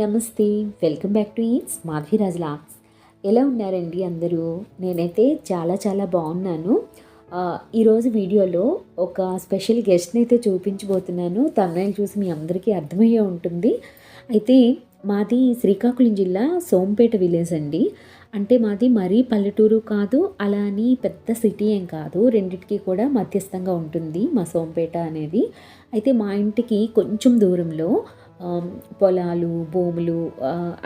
నమస్తే welcome back to eats Madhaviraj lakhs. ఎలా ఉన్నారండి అందరూ? నేనైతే చాలా చాలా బాగున్నాను. ఈరోజు వీడియోలో ఒక స్పెషల్ గెస్ట్ని అయితే చూపించబోతున్నాను. తమిళ చూసి మీ అందరికీ అర్థమయ్యే ఉంటుంది. అయితే మాది శ్రీకాకుళం జిల్లా సోంపేట విలేజ్ అండి. అంటే మాది మరీ పల్లెటూరు కాదు అలా అని పెద్ద సిటీ ఏం కాదు. రెండిటికి కూడా మధ్యస్థంగా ఉంటుంది మా సోంపేట అనేది. అయితే మా ఇంటికి కొంచెం దూరంలో పొలాలు భూములు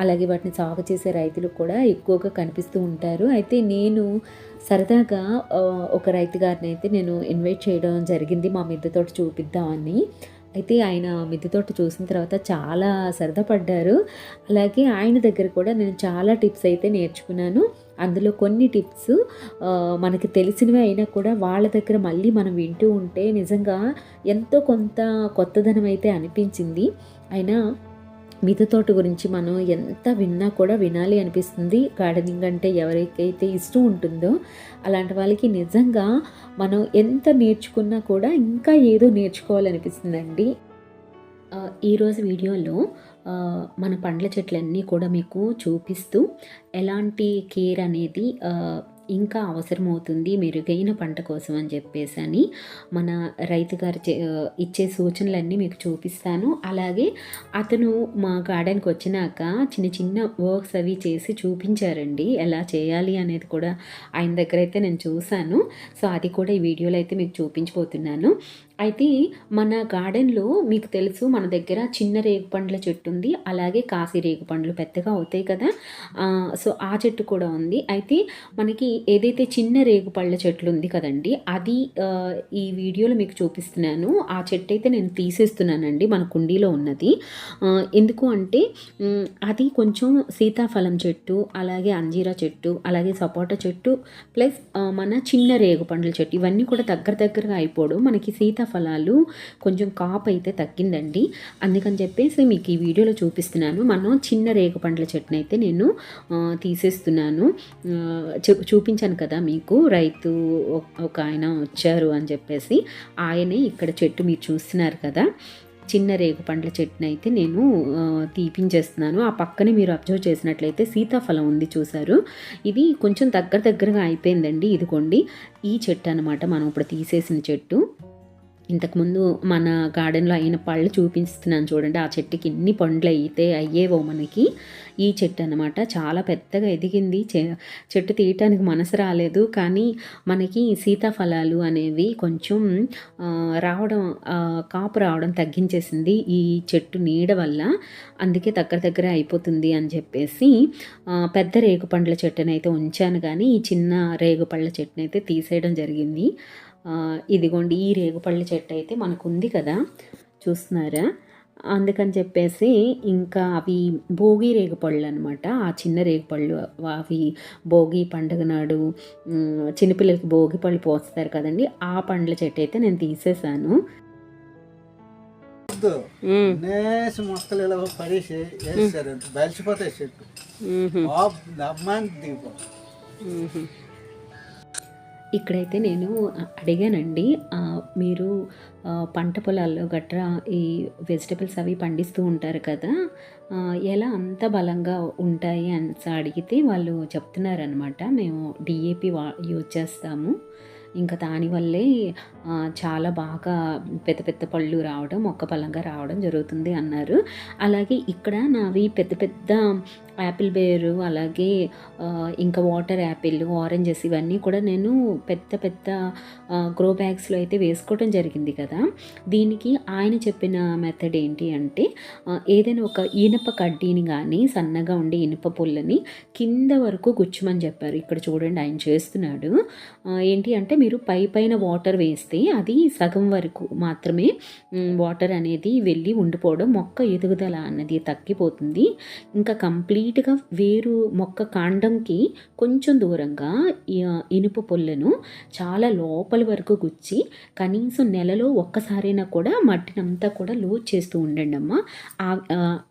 అలాగే వాటిని సాగు చేసే రైతులు కూడా ఎక్కువగా కనిపిస్తూ ఉంటారు. అయితే నేను సరదాగా ఒక రైతు గారిని అయితే నేను ఇన్వైట్ చేయడం జరిగింది మా మిద్దె తోట చూపిద్దామని అయితే ఆయన మిద్దె తోట చూసిన తర్వాత చాలా సరదా పడ్డారు. అలాగే ఆయన దగ్గర కూడా నేను చాలా టిప్స్ అయితే నేర్చుకున్నాను. అందులో కొన్ని టిప్స్ మనకి తెలిసినవి అయినా కూడా వాళ్ళ దగ్గర మళ్ళీ మనం వింటూ ఉంటే నిజంగా ఎంతో కొంత కొత్తదనం అయితే అనిపించింది. అయినా మిద్దె తోట గురించి మనం ఎంత విన్నా కూడా వినాలి అనిపిస్తుంది. గార్డెనింగ్ అంటే ఎవరికైతే ఇష్టం ఉంటుందో అలాంటి వాళ్ళకి నిజంగా మనం ఎంత నేర్చుకున్నా కూడా ఇంకా ఏదో నేర్చుకోవాలనిపిస్తుందండి. ఈరోజు వీడియోలో మన పండ్ల చెట్లన్నీ కూడా మీకు చూపిస్తూ ఎలాంటి కేర్ అనేది ఇంకా అవసరమవుతుంది మెరుగైన పంట కోసం అని చెప్పేసి అని మన రైతు గారు చే- ఇచ్చే సూచనలన్నీ మీకు చూపిస్తాను. అలాగే అతను మా గార్డెన్కి వచ్చినాక చిన్న చిన్న వర్క్స్ అవి చేసి చూపించారండి. ఎలా చేయాలి అనేది కూడా ఆయన దగ్గర అయితే నేను చూశాను. సో అది కూడా ఈ వీడియోలో అయితే మీకు చూపించబోతున్నాను. అయితే మన గార్డెన్లో మీకు తెలుసు మన దగ్గర చిన్న రేగు పండ్ల చెట్టు ఉంది అలాగే కాసి రేగు పండ్లు పెద్దగా అవుతాయి కదా. సో ఆ చెట్టు కూడా ఉంది. అయితే మనకి ఏదైతే చిన్న రేగు చెట్లు ఉంది కదండి అది ఈ వీడియోలో మీకు చూపిస్తున్నాను. ఆ చెట్టు అయితే నేను తీసేస్తున్నానండి మన కుండీలో ఉన్నది. ఎందుకు అంటే అది కొంచెం సీతాఫలం చెట్టు అలాగే అంజీరా చెట్టు అలాగే సపోటా చెట్టు ప్లస్ మన చిన్న రేగు పండ్ల చెట్టు ఇవన్నీ కూడా దగ్గర దగ్గరగా అయిపోవడం మనకి ఫలాలు కొంచెం కాపు అయితే తగ్గిందండి. అందుకని చెప్పేసి మీకు ఈ వీడియోలో చూపిస్తున్నాను. మనం చిన్న రేగు పండ్ల చెట్టును అయితే నేను తీసేస్తున్నాను. చూపించాను కదా మీకు రైతు ఒక- ఆయన వచ్చారు అని చెప్పేసి ఆయనే ఇక్కడ చెట్టు మీరు చూస్తున్నారు కదా. చిన్న రేగు పండ్ల చెట్టును అయితే నేను తీపించేస్తున్నాను. ఆ పక్కనే మీరు అబ్జర్వ్ చేసినట్లయితే సీతాఫలం ఉంది చూసారు ఇది కొంచెం దగ్గర దగ్గరగా అయిపోయిందండి ఇదిగోండి. ఈ చెట్టు అనమాట మనం ఇప్పుడు తీసేసిన చెట్టు. ఇంతకుముందు మన గార్డెన్లో అయిన పళ్ళు చూపిస్తున్నాను చూడండి. ఆ చెట్టుకి ఎన్ని పండ్లు అయితే అయ్యేవో మనకి. ఈ చెట్టు అనమాట చాలా పెద్దగా ఎదిగింది. చెట్టు తీయటానికి మనసు రాలేదు. కానీ మనకి సీతాఫలాలు అనేవి కొంచెం రావడం కాపు రావడం తగ్గించేసింది ఈ చెట్టు నీడ వల్ల. అందుకే దగ్గర దగ్గర అయిపోతుంది అని చెప్పేసి పెద్ద రేగు పండ్ల చెట్టునైతే ఉంచాను. కానీ ఈ చిన్న రేగు పళ్ళ చెట్టునైతే తీసేయడం జరిగింది. ఇదిగోండి ఈ రేగుపళ్ళ చెట్టు అయితే మనకు ఉంది కదా చూస్తున్నారా? అందుకని చెప్పేసి ఇంకా అవి భోగి రేగుపళ్ళు అనమాట ఆ చిన్న రేగుపళ్ళు అవి భోగి పండుగ నాడు చిన్నపిల్లలకి భోగి పళ్ళు పోస్తారు కదండి ఆ పండ్ల చెట్టు అయితే నేను తీసేశాను. మొక్కలు ఇలా పడేసి బలిసిపోతాయి చెట్టు. ఇక్కడైతే నేను అడిగానండి మీరు పంట పొలాల్లో గట్రా ఈ వెజిటబుల్స్ అవి పండిస్తూ ఉంటారు కదా ఎలా అంత బలంగా ఉంటాయి అని అడిగితే వాళ్ళు చెప్తున్నారనమాట మేము డిఏపి వా యూజ్ చేస్తాము. ఇంకా దానివల్లే చాలా బాగా పెద్ద పెద్ద పళ్ళు రావడం మొక్క పళ్ళంగా రావడం జరుగుతుంది అన్నారు. అలాగే ఇక్కడ నావి పెద్ద పెద్ద యాపిల్ బేరు అలాగే ఇంకా వాటర్ యాపిల్ ఆరెంజెస్ ఇవన్నీ కూడా నేను పెద్ద పెద్ద గ్రో బ్యాగ్స్లో అయితే వేసుకోవడం జరిగింది కదా. దీనికి ఆయన చెప్పిన మెథడ్ ఏంటి అంటే ఏదైనా ఒక ఇనుప కడ్డీని కానీ సన్నగా ఉండే ఇనుప పుల్లని కింద వరకు గుచ్చమని చెప్పారు. ఇక్కడ చూడండి ఆయన చేస్తున్నాడు. ఏంటి అంటే మీరు పై పైన వాటర్ వేస్తే అది సగం వరకు మాత్రమే వాటర్ అనేది వెళ్ళి ఉండిపోవడం మొక్క ఎదుగుదల అన్నది తగ్గిపోతుంది. ఇంకా కంప్లీట్గా వేరు మొక్క కాండంకి కొంచెం దూరంగా ఇనుప పొల్లను చాలా లోపల వరకు గుచ్చి కనీసం నెలలో ఒక్కసారైనా కూడా మట్టినంతా కూడా లూజ్ చేస్తూ ఉండండి అమ్మ.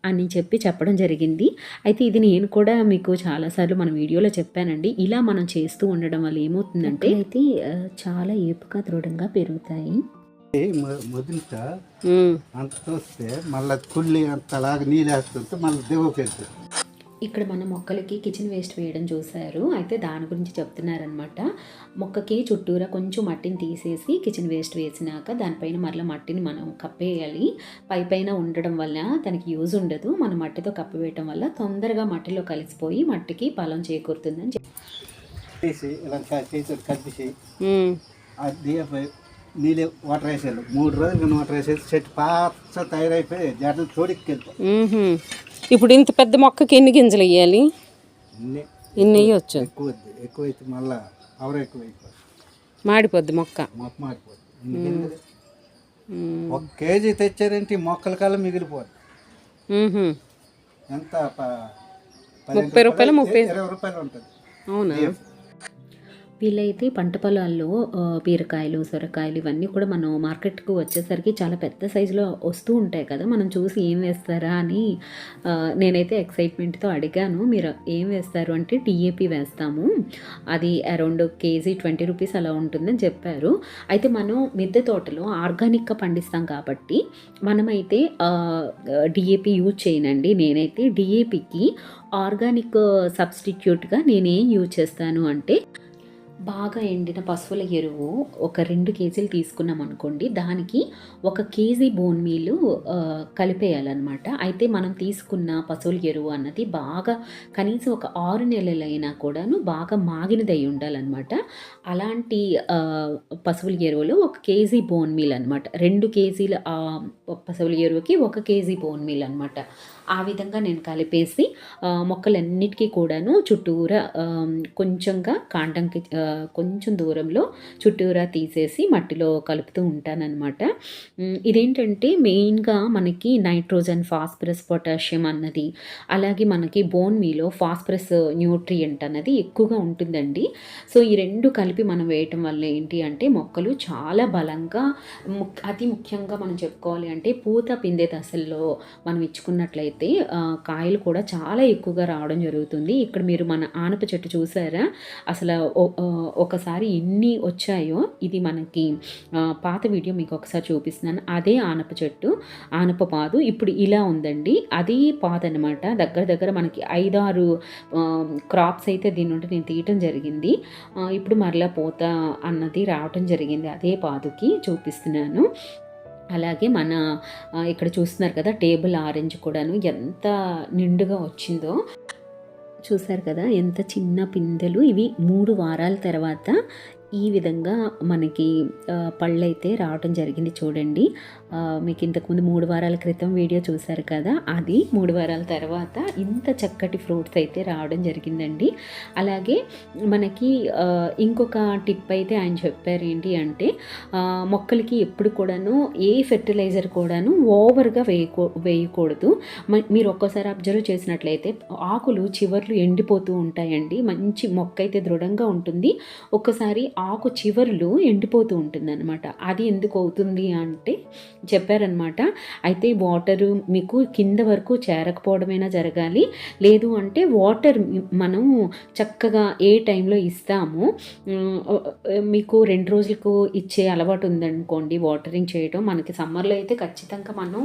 అని చెప్పి చెప్పడం జరిగింది. అయితే ఇది నేను కూడా మీకు చాలాసార్లు మన వీడియోలో చెప్పానండి. ఇలా మనం చేస్తూ ఉండడం వల్ల ఏమవుతుందంటే అయితే చాలా ఏపుగా దృఢంగా పెరుగుతాయి. మొదట ఉమ్. అంత చూస్తే మళ్ళీ కుళ్ళి అంతలాగా నీళ్ళు వేస్తుంటే మళ్ళీ ఇక్కడ మన మొక్కలకి కిచెన్ వేస్ట్ వేయడం చూశారు. అయితే దాని గురించి చెప్తున్నారనమాట మొక్కకి చుట్టూరా కొంచెం మట్టిని తీసేసి కిచెన్ వేస్ట్ వేసినాక దానిపైన మరలా మట్టిని మనం కప్పేయాలి. పై పైన ఉండడం వల్ల దానికి యూజ్ ఉండదు. మనం మట్టితో కప్పివేయటం వల్ల తొందరగా మట్టిలో కలిసిపోయి మట్టికి బలం చేకూరుతుందని చెప్పి తీసి ఇలా చేసి ఉమ్. ఆ దీపై నీళ్ళు వాటర్ వేసేయాలి. మూడు రోజులు వాటర్ వేసేసి చెట్టు పాచ తయారైపోయి జట్లు చోడికి ఉహుం. ఇప్పుడు ఇంత పెద్ద మొక్కకి ఎన్ని గింజలు వేయాలి? ఎన్ని వేయవచ్చు ఎక్కువ. ఎక్కువ అయితే మళ్ళీ అవర ఎక్కువ మాడిపోద్ది మొక్క. మొక్క ఉమ్. ఒక కేజీ తెచ్చారంటే? ఈ మొక్కల కాలం మిగిలిపోదు ఉహుం. ఎంత? ముప్పై రూపాయలు, ముప్పై- ఇరవై రూపాయలు ఉంటుంది. అవునా? వీళ్ళైతే పంట పొలాల్లో బీరకాయలు సొరకాయలు ఇవన్నీ కూడా మనం మార్కెట్కు వచ్చేసరికి చాలా పెద్ద సైజులో వస్తూ ఉంటాయి కదా. మనం చూసి ఏం వేస్తారా అని నేనైతే ఎక్సైట్మెంట్తో అడిగాను. మీరు ఏం వేస్తారు అంటే టీఏపీ వేస్తాము. అది అరౌండ్ కేజీ ట్వంటీ రూపీస్ అలా ఉంటుందని చెప్పారు. అయితే మనం మిద్దె తోటలో ఆర్గానిక్గా పండిస్తాం కాబట్టి మనమైతే డిఏపి యూజ్ చేయనండి. నేనైతే డిఏపికి ఆర్గానిక్ సబ్స్టిట్యూట్గా నేనేం యూజ్ చేస్తాను అంటే బాగా ఎండిన పశువుల ఎరువు ఒక రెండు కేజీలు తీసుకున్నాం అనుకోండి దానికి ఒక కేజీ బోన్ మీలు కలిపేయాలన్నమాట. అయితే మనం తీసుకున్న పశువుల ఎరువు అన్నది బాగా కనీసం ఒక ఆరు నెలలైనా కూడాను బాగా మాగినదై ఉండాలన్నమాట. అలాంటి పశువుల ఎరువులో ఒక కేజీ బోన్ మీల్ అనమాట రెండు కేజీల పశువుల ఎరువుకి ఒక కేజీ బోన్ మీల్ అనమాట ఆ విధంగా నేను కలిపేసి మొక్కలన్నిటికీ కూడాను చుట్టూరా కొంచెంగా కాండంకి కొంచెం దూరంలో చుట్టూరా తీసేసి మట్టిలో కలుపుతూ ఉంటానన్నమాట. ఇదేంటంటే మెయిన్గా మనకి నైట్రోజన్ ఫాస్ఫరస్ పొటాషియం అన్నది అలాగే మనకి బోన్ మీలో ఫాస్ఫరస్ న్యూట్రియంట్ అన్నది ఎక్కువగా ఉంటుందండి. సో ఈ రెండు కలిపి మనం వేయటం వల్ల ఏంటి అంటే మొక్కలు చాలా బలంగా అతి ముఖ్యంగా మనం చెప్పుకోవాలి అంటే పూత పిందే దశల్లో మనం ఇచ్చుకున్నట్లయితే అయితే కాయలు కూడా చాలా ఎక్కువగా రావడం జరుగుతుంది. ఇక్కడ మీరు మన ఆనప చెట్టు చూసారా? అసలు ఒకసారి ఎన్ని వచ్చాయో ఇది మనకి పాత వీడియో మీకు ఒకసారి చూపిస్తున్నాను. అదే ఆనప చెట్టు ఆనప పాదు ఇప్పుడు ఇలా ఉందండి. అది పాదు అనమాట దగ్గర దగ్గర మనకి ఐదారు క్రాప్స్ అయితే దీని నుండి నేను తీయటం జరిగింది. ఇప్పుడు మరలా పోత అన్నది రావటం జరిగింది. అదే పాదుకి చూపిస్తున్నాను. అలాగే మన ఇక్కడ చూస్తున్నారు కదా టేబుల్ ఆరెంజ్ కూడాను ఎంత నిండుగా వచ్చిందో. చూసారు కదా ఎంత చిన్న పిందెలు. ఇవి మూడు వారాల తర్వాత ఈ విధంగా మనకి పళ్ళైతే రావటం జరిగింది చూడండి. మీకు ఇంతకుముందు మూడు వారాల క్రితం వీడియో చూశారు కదా? అది మూడు వారాల తర్వాత ఇంత చక్కటి ఫ్రూట్స్ అయితే రావడం జరిగిందండి. అలాగే మనకి ఇంకొక టిప్ అయితే ఆయన చెప్పారు ఏంటి అంటే మొక్కలకి ఎప్పుడు కూడాను ఏ ఫెర్టిలైజర్ కూడాను ఓవర్గా వేయకూ వేయకూడదు. మ- మీరు ఒక్కసారి అబ్జర్వ్ చేసినట్లయితే ఆకులు చివర్లు ఎండిపోతూ ఉంటాయండి. మంచి మొక్క అయితే దృఢంగా ఉంటుంది. ఒక్కసారి ఆకు చివర్లు ఎండిపోతూ ఉంటుంది అనమాట అది ఎందుకు అవుతుంది అంటే చెప్పారనమాట అయితే వాటరు మీకు కింద వరకు చేరకపోవడమైనా జరగాలి. లేదు అంటే వాటర్ మనం చక్కగా ఏ టైంలో ఇస్తామో మీకు రెండు రోజులకు ఇచ్చే అలవాటు ఉందనుకోండి వాటరింగ్ చేయడం మనకి సమ్మర్లో అయితే ఖచ్చితంగా మనం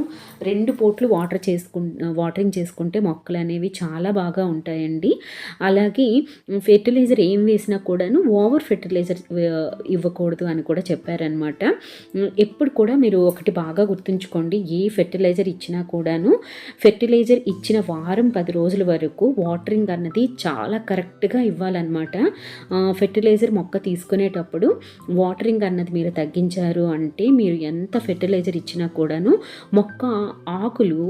రెండు పూట్లు వాటర్ చేసుకు వాటరింగ్ చేసుకుంటే మొక్కలు అనేవి చాలా బాగా ఉంటాయండి. అలాగే ఫెర్టిలైజర్ ఏం వేసినా కూడాను ఓవర్ ఫెర్టిలైజర్ ఇవ్వకూడదు అని కూడా చెప్పారనమాట ఎప్పుడు కూడా మీరు ఒకటి బాగా గుర్తుంచుకోండి ఏ ఫెర్టిలైజర్ ఇచ్చినా కూడాను ఫెర్టిలైజర్ ఇచ్చిన వారం పది రోజుల వరకు వాటరింగ్ అన్నది చాలా కరెక్ట్గా ఇవ్వాలన్నమాట. ఫెర్టిలైజర్ మొక్క తీసుకునేటప్పుడు వాటరింగ్ అన్నది మీరు తగ్గించారు అంటే మీరు ఎంత ఫెర్టిలైజర్ ఇచ్చినా కూడాను మొక్క ఆకులు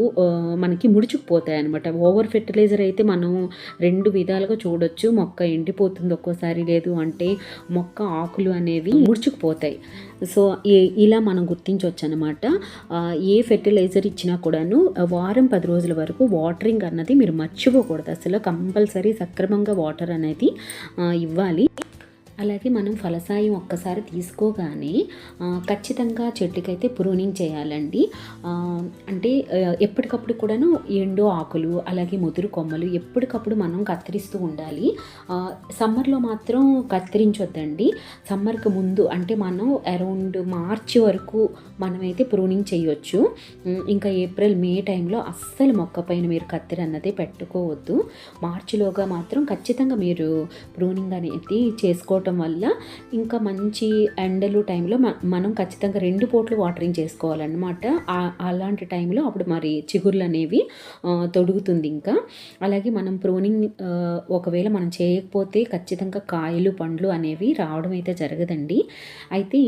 మనకి ముడుచుకుపోతాయి అనమాట ఓవర్ ఫెర్టిలైజర్ అయితే మనం రెండు విధాలుగా చూడొచ్చు మొక్క ఎండిపోతుంది ఒక్కోసారి లేదు అంటే మొక్క ఆకులు అనేవి ముడుచుకుపోతాయి. సో ఇలా మనం గుర్తించవచ్చు అనమాట ఏ ఫెర్టిలైజర్ ఇచ్చినా కూడాను వారం పది రోజుల వరకు వాటరింగ్ అన్నది మీరు మర్చిపోకూడదు. అసలు కంపల్సరీ సక్రమంగా వాటర్ అనేది ఇవ్వాలి. అలాగే మనం ఫలసాయం ఒక్కసారి తీసుకోగానే ఖచ్చితంగా చెట్టుకైతే ప్రూనింగ్ చేయాలండి. అంటే ఎప్పటికప్పుడు కూడాను ఎండు ఆకులు అలాగే ముదురు కొమ్మలు ఎప్పటికప్పుడు మనం కత్తిరిస్తూ ఉండాలి. సమ్మర్లో మాత్రం కత్తిరించొద్దండి. సమ్మర్కి ముందు అంటే మనం అరౌండ్ మార్చి వరకు మనమైతే ప్రూనింగ్ చేయొచ్చు. ఇంకా ఏప్రిల్ మే టైంలో అస్సలు మొక్క పైన మీరు కత్తిరి అన్నదే పెట్టుకోవద్దు. మార్చిలోగా మాత్రం ఖచ్చితంగా మీరు ప్రూనింగ్ అనేది చేసుకోవటం వల్ల ఇంకా మంచి ఎండలు టైంలో మనం ఖచ్చితంగా రెండు పూట్లు వాటరింగ్ చేసుకోవాలన్నమాట. అలాంటి టైంలో అప్పుడు మరి చిగుర్లు అనేవి తొడుగుతుంది ఇంకా. అలాగే మనం ప్రోనింగ్ ఒకవేళ మనం చేయకపోతే ఖచ్చితంగా కాయలు పండ్లు అనేవి రావడం అయితే జరగదండి. అయితే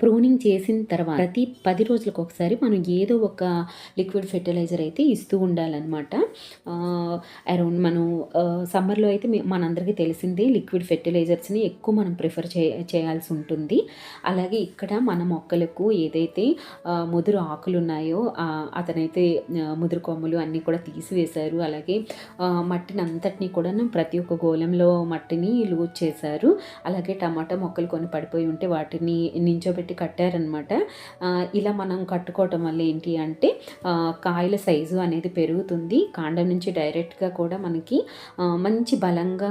ప్రూనింగ్ చేసిన తర్వాత ప్రతి పది రోజులకు ఒకసారి మనం ఏదో ఒక లిక్విడ్ ఫెర్టిలైజర్ అయితే ఇస్తూ ఉండాలన్నమాట. అరౌండ్ మనం సమ్మర్లో అయితే మనందరికీ తెలిసిందే లిక్విడ్ ఫెర్టిలైజర్స్ని ఎక్కువ మనం ప్రిఫర్ చే చేయాల్సి ఉంటుంది. అలాగే ఇక్కడ మన మొక్కలకు ఏదైతే ముదురు ఆకులు ఉన్నాయో అతనైతే ముదురు కొమ్మలు అన్నీ కూడా తీసివేశారు. అలాగే మట్టిని అంతటినీ కూడా ప్రతి ఒక్క గోళంలో మట్టిని లూజ్ చేశారు. అలాగే టమాటా మొక్కలు కొన్ని పడిపోయి ఉంటే వాటిని నించోబెట్టి కట్టారనమాట ఇలా మనం కట్టుకోవటం వల్ల ఏంటి అంటే కాయల సైజు అనేది పెరుగుతుంది. కాండం నుంచి డైరెక్ట్గా కూడా మనకి మంచి బలంగా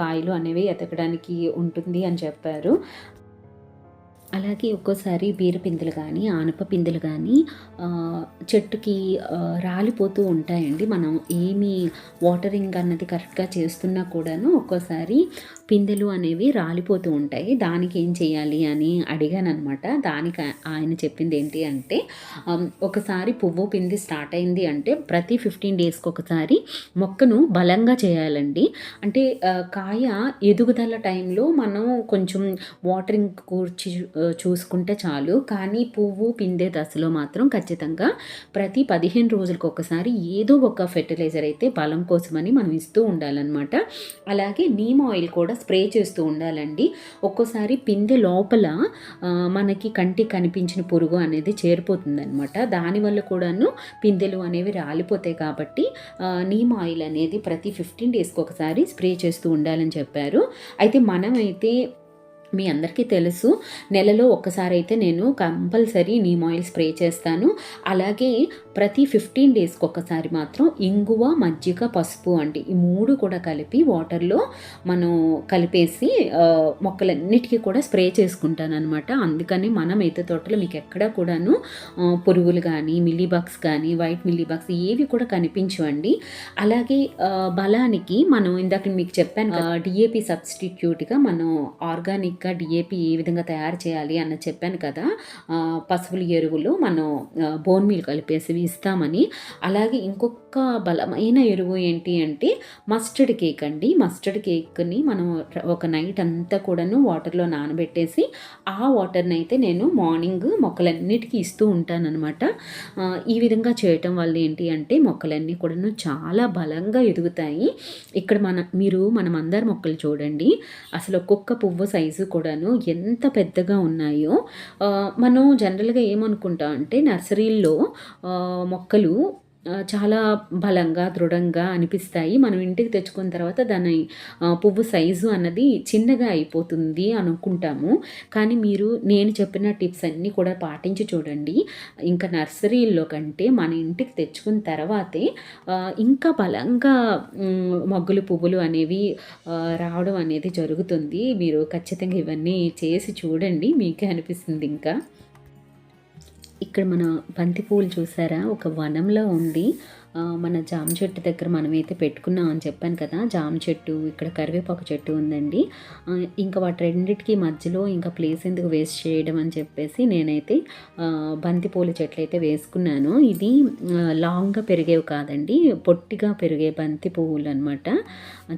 కాయలు అనేవి ఎతకడానికి ఉంటుంది అని చెప్పారు. అలాగే ఒక్కోసారి బీర పిందెలు కానీ ఆనప పిందెలు కానీ చెట్టుకి రాలిపోతూ ఉంటాయండి. మనం ఏమి వాటరింగ్ అన్నది కరెక్ట్గా చేస్తున్నా కూడాను ఒక్కోసారి పిందెలు అనేవి రాలిపోతూ ఉంటాయి. దానికి ఏం చేయాలి అని అడిగాను అనమాట దానికి ఆయన చెప్పింది ఏంటి అంటే ఒకసారి పువ్వు పిండి స్టార్ట్ అయింది అంటే ప్రతి ఫిఫ్టీన్ డేస్కి ఒకసారి మొక్కను బలంగా చేయాలండి. అంటే కాయ ఎదుగుదల టైంలో మనం కొంచెం వాటరింగ్ కూర్చి చూసుకుంటే చాలు. కానీ పువ్వు పిండే దశలో మాత్రం ఖచ్చితంగా ప్రతి పదిహేను రోజులకు ఒకసారి ఏదో ఒక ఫెర్టిలైజర్ అయితే బలం కోసమని మనం ఇస్తూ ఉండాలన్నమాట. అలాగే నీమ్ ఆయిల్ కూడా స్ప్రే చేస్తూ ఉండాలండి. ఒక్కోసారి పిందె లోపల మనకి కంటికి కనిపించిన పురుగు అనేది చేరిపోతుందన్నమాట. దానివల్ల కూడాను పిందెలు అనేవి రాలిపోతాయి కాబట్టి నీమ్ ఆయిల్ అనేది ప్రతి ఫిఫ్టీన్ డేస్కి ఒకసారి స్ప్రే చేస్తూ ఉండాలని చెప్పారు. అయితే మనమైతే మీ అందరికీ తెలుసు. నెలలో ఒక్కసారి అయితే నేను కంపల్సరీ నీమ్ ఆయిల్ స్ప్రే చేస్తాను. అలాగే ప్రతి ఫిఫ్టీన్ డేస్కి ఒకసారి మాత్రం ఇంగువ మజ్జిగ పసుపు అండి. ఈ మూడు కూడా కలిపి వాటర్లో మనం కలిపేసి మొక్కలన్నిటికీ కూడా స్ప్రే చేసుకుంటాను అనమాట అందుకని మన మేత తోటలో మీకు ఎక్కడా కూడాను పురుగులు కానీ మిల్లీబగ్స్ కానీ వైట్ మిల్లీబగ్స్ ఏవి కూడా కనిపించవండి. అలాగే బలానికి మనం ఇందాక మీకు చెప్పాను డిఏపి సబ్స్టిట్యూట్గా మనం ఆర్గానిక్గా డిఏపి ఏ విధంగా తయారు చేయాలి అన్న చెప్పాను కదా పశువుల ఎరువులు మనం బోన్ మీల్ కలిపేసి ఇస్తామని. అలాగే ఇంకొక బలమైన ఎరువు ఏంటి అంటే మస్టర్డ్ కేక్ అండి. మస్టర్డ్ కేక్ని మనం ఒక నైట్ అంతా కూడాను వాటర్లో నానబెట్టేసి ఆ వాటర్ని అయితే నేను మార్నింగ్ మొక్కలన్నిటికీ ఇస్తూ ఉంటానన్నమాట. ఈ విధంగా చేయటం వల్ల ఏంటి అంటే మొక్కలన్నీ కూడాను చాలా బలంగా ఎదుగుతాయి. ఇక్కడ మన మీరు మన మందార మొక్కలు చూడండి. అసలు ఒక్కొక్క పువ్వు సైజు కూడాను ఎంత పెద్దగా ఉన్నాయో. మనం జనరల్గా ఏమనుకుంటాం అంటే నర్సరీల్లో మొక్కలు చాలా బలంగా దృఢంగా అనిపిస్తాయి. మనం ఇంటికి తెచ్చుకున్న తర్వాత దాని పువ్వు సైజు అన్నది చిన్నగా అయిపోతుంది అనుకుంటాము. కానీ మీరు నేను చెప్పిన టిప్స్ అన్నీ కూడా పాటించి చూడండి. ఇంకా నర్సరీల్లో కంటే మన ఇంటికి తెచ్చుకున్న తర్వాతే ఇంకా బలంగా మొగ్గులు పువ్వులు అనేవి రావడం అనేది జరుగుతుంది. మీరు ఖచ్చితంగా ఇవన్నీ చేసి చూడండి. మీకే అనిపిస్తుంది ఇంకా. ఇక్కడ మన బంతి పువ్వులు చూసారా? ఒక వనంలో ఉంది. మన జామ చెట్టు దగ్గర మనమైతే పెట్టుకున్నాం అని చెప్పాను కదా. జామ చెట్టు ఇక్కడ కరివేపాకు చెట్టు ఉందండి. ఇంకా వాటి రెండింటికి మధ్యలో ఇంకా ప్లేస్ ఎందుకు వేస్ట్ చేయడం అని చెప్పేసి నేనైతే బంతిపూల బంతి పూల చెట్లు అయితే వేసుకున్నాను. ఇది లాంగ్గా పెరిగేవి కాదండి. పొట్టిగా పెరిగే బంతి పువ్వులు అనమాట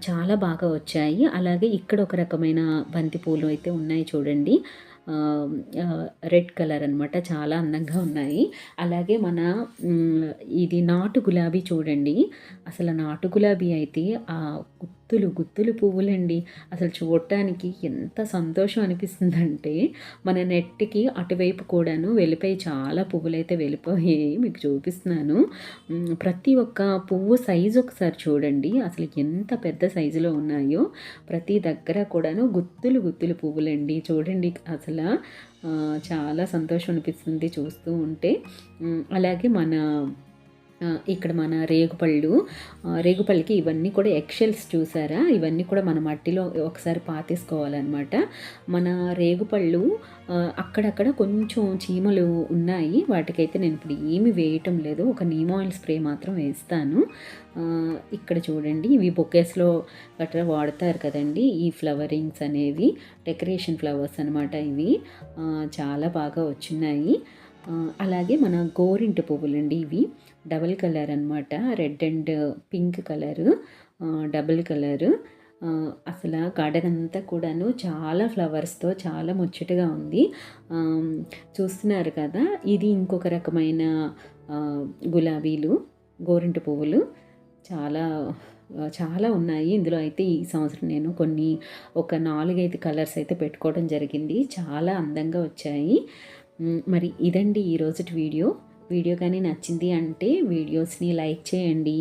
చాలా బాగా వచ్చాయి. అలాగే ఇక్కడ ఒక రకమైన బంతి పూలు అయితే ఉన్నాయి చూడండి. రెడ్ కలర్ అన్నమాట. చాలా అందంగా ఉన్నాయి. అలాగే మన ఇది నాటు గులాబీ చూడండి. అసలు నాటు గులాబీ అయితే ఆ గుత్తులు గుత్తులు పువ్వులండి. అసలు చూడటానికి ఎంత సంతోషం అనిపిస్తుందంటే మన నెట్కి అటువైపు కూడాను వెళ్ళిపోయి చాలా పువ్వులు అయితే వెళ్ళిపోయాయి మీకు చూపిస్తున్నాను. ప్రతి ఒక్క పువ్వు సైజు ఒకసారి చూడండి. అసలు ఎంత పెద్ద సైజులో ఉన్నాయో. ప్రతి దగ్గర కూడాను గుత్తులు గుత్తులు పువ్వులండి. చూడండి అసలు చాలా సంతోషం అనిపిస్తుంది చూస్తూ ఉంటే. అలాగే మన ఇక్కడ మన రేగుపళ్ళు రేగుపళ్ళకి ఇవన్నీ కూడా ఎక్షెల్స్ చూసారా? ఇవన్నీ కూడా మన మట్టిలో ఒకసారి పాతేసుకోవాలన్నమాట. మన రేగుపళ్ళు అక్కడక్కడ కొంచెం చీమలు ఉన్నాయి. వాటికైతే నేను ఇప్పుడు ఏమీ వేయటం లేదు. ఒక నీమ్ ఆయిల్ స్ప్రే మాత్రం వేస్తాను. ఇక్కడ చూడండి ఇవి బొకేస్లో గట్రా వాడతారు కదండి. ఈ ఫ్లవరింగ్స్ అనేవి డెకరేషన్ ఫ్లవర్స్ అనమాట ఇవి. చాలా బాగా వచ్చినాయి. అలాగే మన గోరింట పువ్వులండి ఇవి. డబల్ కలర్ అనమాట red and pink colour. Double colour. అసలు గార్డెన్ అంతా కూడాను చాలా ఫ్లవర్స్తో చాలా ముచ్చటగా ఉంది. చూస్తున్నారు కదా ఇది ఇంకొక రకమైన గులాబీలు గోరింట పువ్వులు. చాలా చాలా ఉన్నాయి. ఇందులో అయితే ఈ సంవత్సరం నేను కొన్ని ఒక నాలుగైదు కలర్స్ అయితే పెట్టుకోవడం జరిగింది. చాలా అందంగా వచ్చాయి. మరి ఇదండి ఈరోజుటి వీడియో. వీడియో కానీ నచ్చింది అంటే వీడియోస్ని లైక్ చేయండి.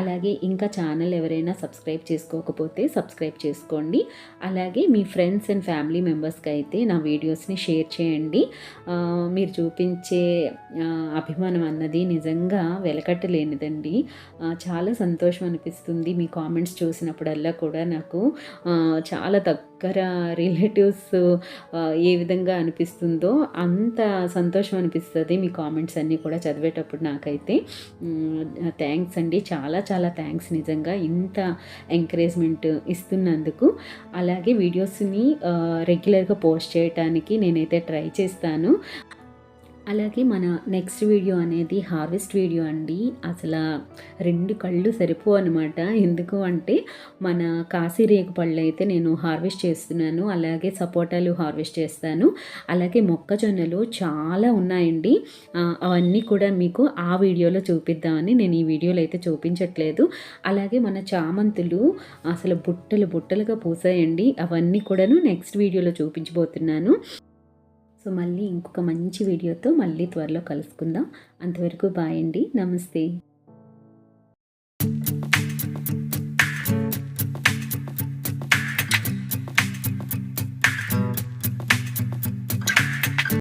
అలాగే ఇంకా ఛానల్ ఎవరైనా సబ్స్క్రైబ్ చేసుకోకపోతే సబ్స్క్రైబ్ చేసుకోండి. అలాగే మీ ఫ్రెండ్స్ అండ్ ఫ్యామిలీ మెంబర్స్కి అయితే నా వీడియోస్ని షేర్ చేయండి. మీరు చూపించే అభిమానం అన్నది నిజంగా వెలకట్టలేనిదండి. చాలా సంతోషం అనిపిస్తుంది మీ కామెంట్స్ చూసినప్పుడల్లా కూడా నాకు. చాలా తక్కువ దగ్గర రిలేటివ్స్ ఏ విధంగా అనిపిస్తుందో అంత సంతోషం అనిపిస్తుంది. మీ కామెంట్స్ అన్నీ కూడా చదివేటప్పుడు నాకైతే. థ్యాంక్స్ అండి. చాలా చాలా థ్యాంక్స్ నిజంగా ఇంత ఎంకరేజ్మెంట్ ఇస్తున్నందుకు. అలాగే వీడియోస్ని రెగ్యులర్గా పోస్ట్ చేయడానికి నేనైతే ట్రై చేస్తాను. అలాగే మన నెక్స్ట్ వీడియో అనేది హార్వెస్ట్ వీడియో అండి. అసలు రెండు కళ్ళు సరిపో అనమాట ఎందుకు అంటే మన కాశీ రేగు పళ్ళు అయితే నేను హార్వెస్ట్ చేస్తున్నాను. అలాగే సపోటాలు హార్వెస్ట్ చేస్తాను. అలాగే మొక్కజొన్నలు చాలా ఉన్నాయండి. అవన్నీ కూడా మీకు ఆ వీడియోలో చూపిద్దామని నేను ఈ వీడియోలో అయితే చూపించట్లేదు. అలాగే మన చామంతులు అసలు బుట్టలు బుట్టలుగా పూసాయండి. అవన్నీ కూడాను నెక్స్ట్ వీడియోలో చూపించబోతున్నాను. సో మళ్ళీ ఇంకొక మంచి వీడియోతో మళ్ళీ త్వరలో కలుసుకుందాం. అంతవరకు బాయ్ అండి. నమస్తే.